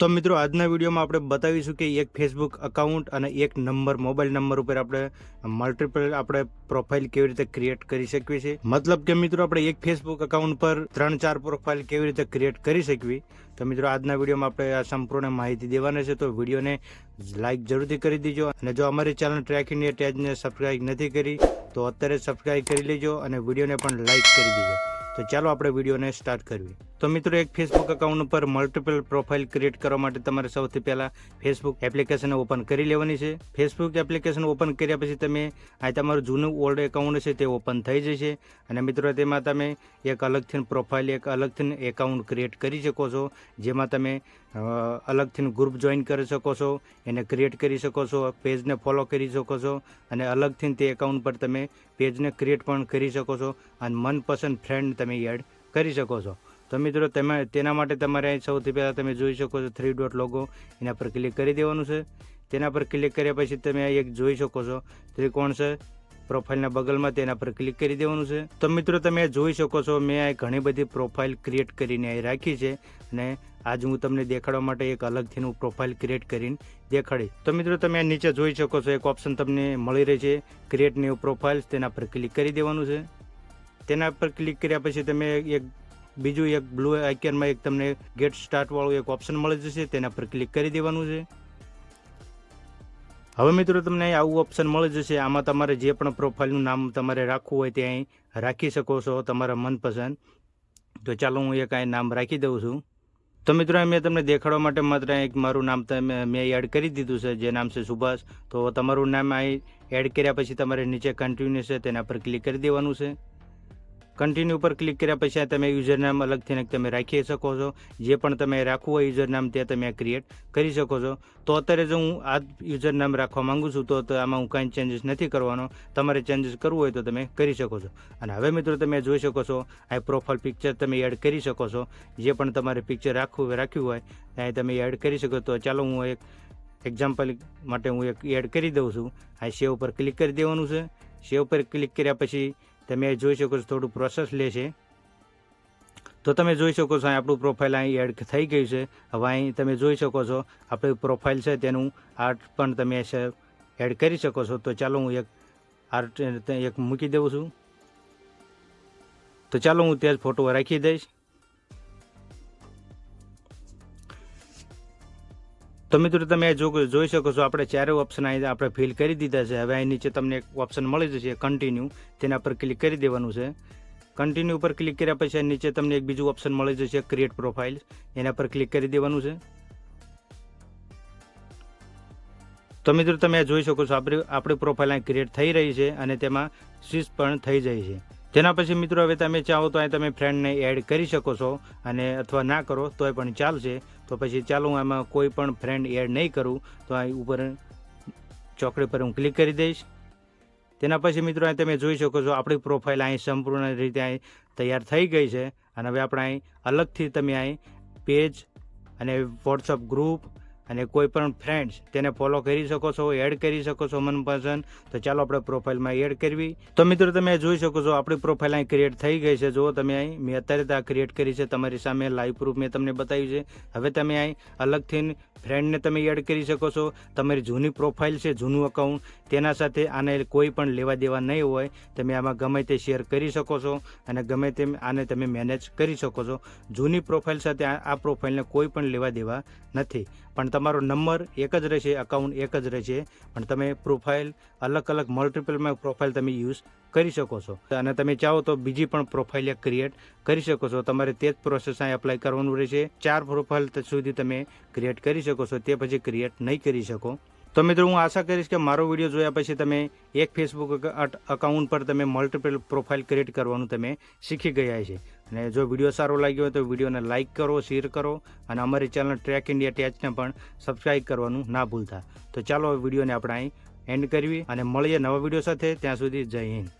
તો મિત્રો, આજના વિડીયોમાં આપણે બતાવીશું કે એક ફેસબુક અકાઉન્ટ અને એક નંબર મોબાઈલ નંબર ઉપર આપણે મલ્ટિપલ આપણે પ્રોફાઇલ કેવી રીતે ક્રિએટ કરી શકીએ છીએ મતલબ કે મિત્રો, આપણે એક ફેસબુક અકાઉન્ટ પર ત્રણ, ચાર પ્રોફાઇલ કેવી રીતે ક્રિએટ કરી શકવી, તો મિત્રો, આજના વિડીયોમાં આપણે આ સંપૂર્ણ માહિતી દેવાના છે. તો વિડીયોને લાઇક જરૂરથી કરી દેજો અને જો અમારી ચેનલ ટ્રેક ઇન્ડિયા ટેજને સબસ્ક્રાઇબ નથી કરી, તો અત્યારે સબસ્ક્રાઇબ કરી લેજો અને વિડીયોને પણ લાઇક કરી દેજો. તો ચાલો આપણે વિડીયોને સ્ટાર્ટ કરવી તો મિત્રો, એક ફેસબુક અકાઉન્ટ ઉપર મલ્ટિપલ પ્રોફાઇલ ક્રિએટ કરવા માટે તમારે સૌથી પહેલાં ફેસબુક એપ્લિકેશન ઓપન કરી લેવાની છે. ફેસબુક એપ્લિકેશન ઓપન કર્યા પછી તમે આ તમારું જૂનું ઓલ્ડ એકાઉન્ટ છે તે ઓપન થઈ જશે. અને મિત્રો, તેમાં તમે એક અલગથી પ્રોફાઇલ એક અલગથી એકાઉન્ટ ક્રિએટ કરી શકો છો. જેમાં તમે અલગથી ગ્રુપ જોઈન કરી શકો છો, એને ક્રિએટ કરી શકો છો પેજને ફોલો કરી શકો છો, અને અલગથી તે એકાઉન્ટ પર તમે પેજને ક્રિએટ પણ કરી શકો છો, અને મનપસંદ ફ્રેન્ડ તમે એડ કરી શકો છો. તો મિત્રો, તમે, તેના માટે તમારે અહીં સૌથી પહેલાં તમે જોઈ શકો છો થ્રી ડોટ લોગો એના પર ક્લિક કરી દેવાનું છે. તેના પર ક્લિક કર્યા પછી તમે એક જોઈ શકો છો. ત્રિકોણ છે પ્રોફાઇલના બગલમાં તેના પર ક્લિક કરી દેવાનું છે. તો મિત્રો, તમે જોઈ શકો છો, મેં અહીં ઘણી બધી પ્રોફાઇલ ક્રિએટ કરીને અહીં રાખી છે અને આજ હું તમને દેખાડવા માટે એક અલગથી હું પ્રોફાઇલ ક્રિએટ કરીને દેખાડી તો મિત્રો, તમે આ નીચે જોઈ શકો છો, એક ઓપ્શન તમને મળી રહે છે ક્રિએટ ન્યૂ પ્રોફાઇલ્સ તેના પર ક્લિક કરી દેવાનું છે. તેના પર ક્લિક કર્યા પછી તમે એક બીજું એક બ્લુ આઇકનમાં એક તમને ગેટ સ્ટાર્ટ વાળું એક ઓપ્શન મળી જશે, તેના પર ક્લિક કરી દેવાનું છે. હવે મિત્રો તમને આવું ઓપ્શન મળી જશે, આમાં તમારે જે પણ પ્રોફાઇલનું નામ તમારે રાખવું હોય તે અહીં રાખી શકો છો, તમારા મનપસંદ. તો ચાલો હું એક અહીં નામ રાખી દઉં છું. તો મિત્રો મેં તમને દેખાડવા માટે માત્ર એક મારું નામ તમે, મેં એડ કરી દીધું છે, જે નામ છે સુભાષ. તો તમારું નામ અહીં એડ કર્યા પછી તમારે નીચે કન્ટિન્યુ છે, તેના પર ક્લિક કરી દેવાનું છે. કન્ટિન્યુ પર ક્લિક કર્યા પછી તમે યુઝર નામ અલગથી તમે રાખી શકો છો. જે પણ તમે રાખવું હોય યુઝર નામ તે તમે ક્રિએટ કરી શકો છો. તો અત્યારે જો હું આ યુઝર નામ રાખવા માંગુ છું, તો આમાં હું કાંઈ ચેન્જીસ નથી કરવાનો. તમારે ચેન્જીસ કરવું હોય તો તમે કરી શકો છો. અને હવે મિત્રો તમે જોઈ શકો છો, આ પ્રોફાઇલ પિક્ચર તમે એડ કરી શકો છો. જે પણ તમારે પિક્ચર રાખવું રાખ્યું હોય ત્યાં તમે એડ કરી શકો. તો ચાલો હું એક એક્ઝામ્પલ માટે હું એક એડ કરી દઉં છું. આ સેવ પર ક્લિક કરી દેવાનું છે. સેવ પર ક્લિક કર્યા પછી તમે જોઈ શકો છો થોડું પ્રોસેસ લે છે. તો તમે જોઈ શકો છો અહીં આપણું પ્રોફાઇલ અહીં એડ થઈ ગયું છે. હવે અહીં તમે જોઈ શકો છો, આપણી પ્રોફાઇલ છે તેનું આર્ટ પણ તમે એડ કરી શકો છો. તો ચાલો હું એક આર્ટ એક મૂકી દઉં છું. તો ચાલો હું તે જ ફોટો રાખી દઈશ. તો મિત્રો તમે જોઈ શકો છો, આપણે ચારે ઓપ્શન અહીં આપણે ફિલ કરી દીધા છે. હવે અહીં નીચે તમને એક ઓપ્શન મળી જશે કન્ટિન્યુ તેના પર ક્લિક કરી દેવાનું છે. કન્ટિન્યુ ઉપર ક્લિક કર્યા પછી નીચે તમને એક બીજું ઓપ્શન મળી જશે ક્રિએટ પ્રોફાઇલ એના પર ક્લિક કરી દેવાનું છે. તો મિત્રો તમે જોઈ શકો છો, આપણી આપણી પ્રોફાઇલ અહીં ક્રિએટ થઈ રહી છે અને તેમાં સ્વિચ પણ થઈ જાય છે. તેના પછી મિત્રો હવે તમે ચાહો તો અહીં તમે ફ્રેન્ડને એડ કરી શકો છો અને અથવા ના કરો તોય પણ ચાલશે. તો પછી ચાલો હું આમાં કોઈ પણ ફ્રેન્ડ એડ નહીં કરું તો અહીં ઉપર ચોકડી પર હું ક્લિક કરી દઈશ. તેના પછી મિત્રો અહીં તમે જોઈ શકો છો આપણી પ્રોફાઇલ અહીં સંપૂર્ણ રીતે અહીં તૈયાર થઈ ગઈ છે. અને હવે આપણે અહીં અલગથી તમે અહીં પેજ અને વોટ્સઅપ ગ્રુપ અને કોઈ પણ ફ્રેન્ડ્સ તેને ફોલો કરી શકો છો એડ કરી શકો છો મનપસંદ, તો ચાલો આપણે પ્રોફાઇલમાં એડ કરવી. તો મિત્રો, તમે જોઈ શકો છો આપણી પ્રોફાઇલ અહીં ક્રિએટ થઈ ગઈ છે. જો તમે અહીં, મેં અત્યારે આ ક્રિએટ કરી છે. તમારી સામે લાઈવ પ્રૂફ મેં તમને બતાવ્યું છે. હવે તમે અહીં અલગથી ફ્રેન્ડને તમે એડ કરી શકો છો. તમારી જૂની પ્રોફાઇલ છે, જૂનું અકાઉન્ટ તેના સાથે આને કોઈ પણ લેવા દેવા નહીં હોય. તમે આમાં ગમે તે શેર કરી શકો છો અને ગમે તેમ આને તમે મેનેજ કરી શકો છો. જૂની પ્રોફાઇલ સાથે આ આ પ્રોફાઇલને કોઈ પણ લેવા દેવા નથી. પણ તમારો નંબર એક જ રહેશે અકાઉન્ટ એક જ રહેશે, પણ તમે પ્રોફાઇલ અલગ અલગ મલ્ટિપલમાં પ્રોફાઇલ તમે યુઝ કરી શકો છો. અને તમે ચાહો તો બીજી પણ પ્રોફાઇલ ક્રિએટ કરી શકો છો. તમારે તે જ પ્રોસેસ અહીં એપ્લાય કરવાનું રહેશે. ચાર પ્રોફાઇલ સુધી તમે ક્રિએટ કરી શકો છો. તે પછી ક્રિએટ નહીં કરી શકો. તો મિત્રો, હું આશા કરીશ કે મારો વીડિયો જોયા પછી તમે એક ફેસબુક અકાઉન્ટ પર તમે મલ્ટિપલ પ્રોફાઇલ ક્રિએટ કરવાનું તમે શીખી ગયા છે અને જો વીડિયો સારો લાગ્યો હોય તો વિડીયોને લાઇક કરો શેર કરો અને અમારી ચેનલ ટ્રેક ઇન્ડિયા ટેચને પણ સબસ્ક્રાઇબ કરવાનું ના ભૂલતા. તો ચાલો, વિડીયોને આપણે અહીં એન્ડ કરવી અને મળીએ નવા વીડિયો સાથે. ત્યાં સુધી જય હિન્દ.